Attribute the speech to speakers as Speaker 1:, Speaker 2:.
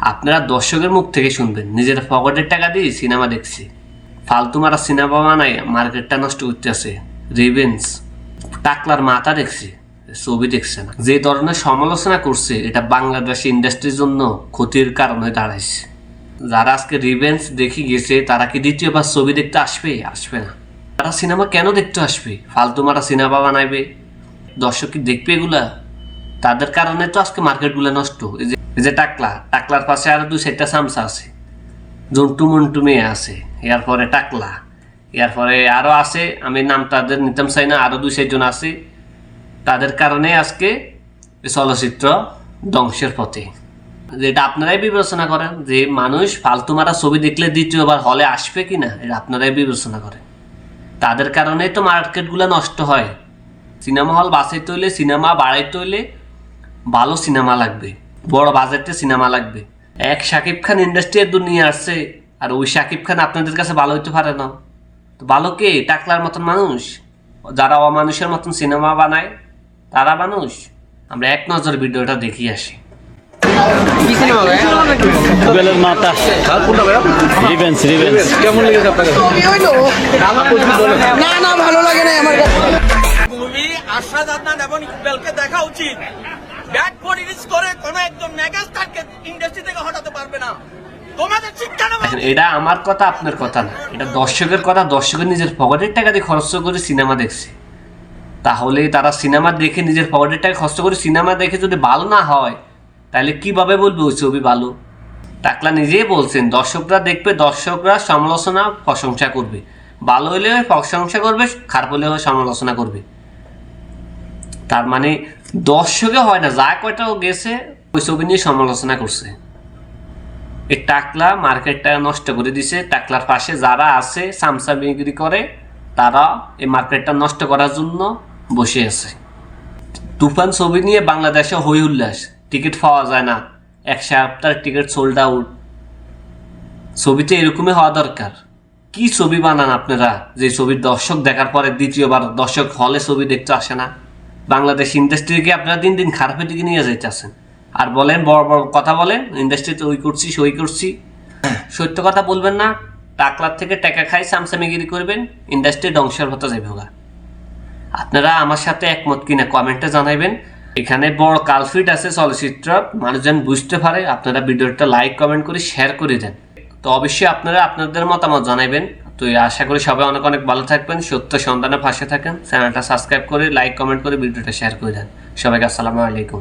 Speaker 1: আপনারা দর্শকের মুখ থেকে শুনবেন। নিজের পকেটের টাকা দিয়ে সিনেমা দেখছি। ফালতু মারা সিনেমা বানায় মার্কেটটা নষ্ট করতেছে। রিভেন্স টাকলার মাথা দেখছি, ছবি দেখছে না। যে ধরনের সমালোচনা করছে, এটা বাংলাদেশ ইন্ডাস্ট্রির জন্য ক্ষতির কারণ হয়ে দাঁড়াইছে। যারা আজকে রিভেন্স দেখে গেছে, তারা কি দ্বিতীয়বার ছবি দেখতে আসবে? আসবে না। তারা সিনেমা কেন দেখতে আসবে? ফালতু মারা সিনেমা বানাইবে। দর্শক কি দেখবে এগুলা? তাদের কারণে তো আজকে মার্কেটগুলো নষ্ট। এই যে টাকলা, টাকলার পাশে আরও দুই চারটা সামসা আছে। জন্টু মন্টু মেয়ে আছে এরপরে টাকলা এরপরে আরও আছে, আমি নাম তাদের নিতাম চাই না, আরও দুই চারজন আছে। তাদের কারণে আজকে চলচ্চিত্র ধ্বংসের পথে। যেটা আপনারাই বিবেচনা করেন যে মানুষ ফালতু মারা ছবি দেখলে দ্বিতীয়বার হলে আসবে কি না এটা আপনারাই বিবেচনা করেন। তাদের কারণেই তো মার্কেটগুলো নষ্ট হয়। সিনেমা হল বাসাইতে হইলে, সিনেমা বাড়াইতে হইলে ভালো সিনেমা লাগবে বড় বাজেটে সিনেমা লাগবে। এক শাকিব খান ইন্ডাস্ট্রি এর নিয়ে আসছে আর ওই শাকিব খান আপনাদের কাছে ভালো হইতে পারে না। তো ভালো কে? টাকলার মতন মানুষ। যারা অমানুষের মতন সিনেমা বানায় তারা মানুষ। আমরা এক নজর ভিডিওটা দেখি আসি।
Speaker 2: কি সিনেমা ভাই?
Speaker 3: বেলের মাথা। রিভেন্স রিভেন্স
Speaker 2: কেমন লেগেছে আপনাকে
Speaker 4: না না ভালো লাগে না আমার
Speaker 5: মুভি আদনান এবং ইকবালকে দেখা উচিত। ব্যাট পলিটিক্স করে কোন একজন মেগাস্টারকে ইন্ডাস্ট্রি থেকে হটাতে পারবে না। শিক্ষা
Speaker 1: এটা আমার কথা, আপনার কথা না। এটা দর্শকের কথা দর্শকের নিজের পকেটের টাকা দিয়ে খরচ করে সিনেমা দেখছে। তাহলে তারা সিনেমা দেখে নিজের পকেটের টাকা খরচ করে সিনেমা দেখে যদি ভালো না হয়, তাহলে কীভাবে বলবে ওই ছবি ভালো? টাকলা নিজেই বলছেন, দর্শকরা দেখবে, দর্শকরা সমালোচনা, প্রশংসা করবে। ভালো হলে প্রশংসা করবে, খারাপ হলে সমালোচনা করবে। তার মানে দর্শকে হয় না, যা কয়টাও গেছে, ওই ছবি নিয়ে সমালোচনা করছে। এই টাকলা মার্কেটটা নষ্ট করে দিছে, টাকলার পাশে যারা আছে, সামসা বিক্রি করে, তারা এই মার্কেটটা নষ্ট করার জন্য বসে আছে। তুফান ছবি নিয়ে বাংলাদেশে হই উল্লাস, টিকিট পাওয়া যায় না, এক সপ্তাহের টিকিট সোল্ড আউট ছবিতে এরকমই হওয়া দরকার। কি ছবি বানান আপনারা? যে ছবির দর্শক দেখার পরে দ্বিতীয়বার দর্শক হলে ছবি দেখতে আসে না। বাংলাদেশ ইন্ডাস্ট্রিকে আপনারা দিন দিন খারাপের দিকে নিয়ে যাইতেছেন। আর বলেন, বড় বড় কথা বলেন ইন্ডাস্ট্রিতে ওই করছি, সই করছি। সত্য কথা বলবেন না, টাকলার থেকে টাকা খাই সামসামিগিরি করবেন ইন্ডাস্ট্রি ধ্বংসের হতে যাবে হোগা আপনারা আমার সাথে একমত কিনা কমেন্টে জানাইবেন। এখানে বড় কালফিট আছে চলচ্চিত্র, মানুষজন বুঝতে পারে, আপনারা ভিডিওটা লাইক কমেন্ট করে শেয়ার করে দেন। তো অবশ্যই আপনারা আপনাদের মতামত জানাইবেন। তো আশা করি সবাই অনেক অনেক ভালো থাকবেন, সত্য সন্ধানে ফাঁসে থাকেন। চ্যানেলটা সাবস্ক্রাইব করে লাইক কমেন্ট করে, ভিডিওটা শেয়ার করে দেন। সবাইকে আসসালামু আলাইকুম।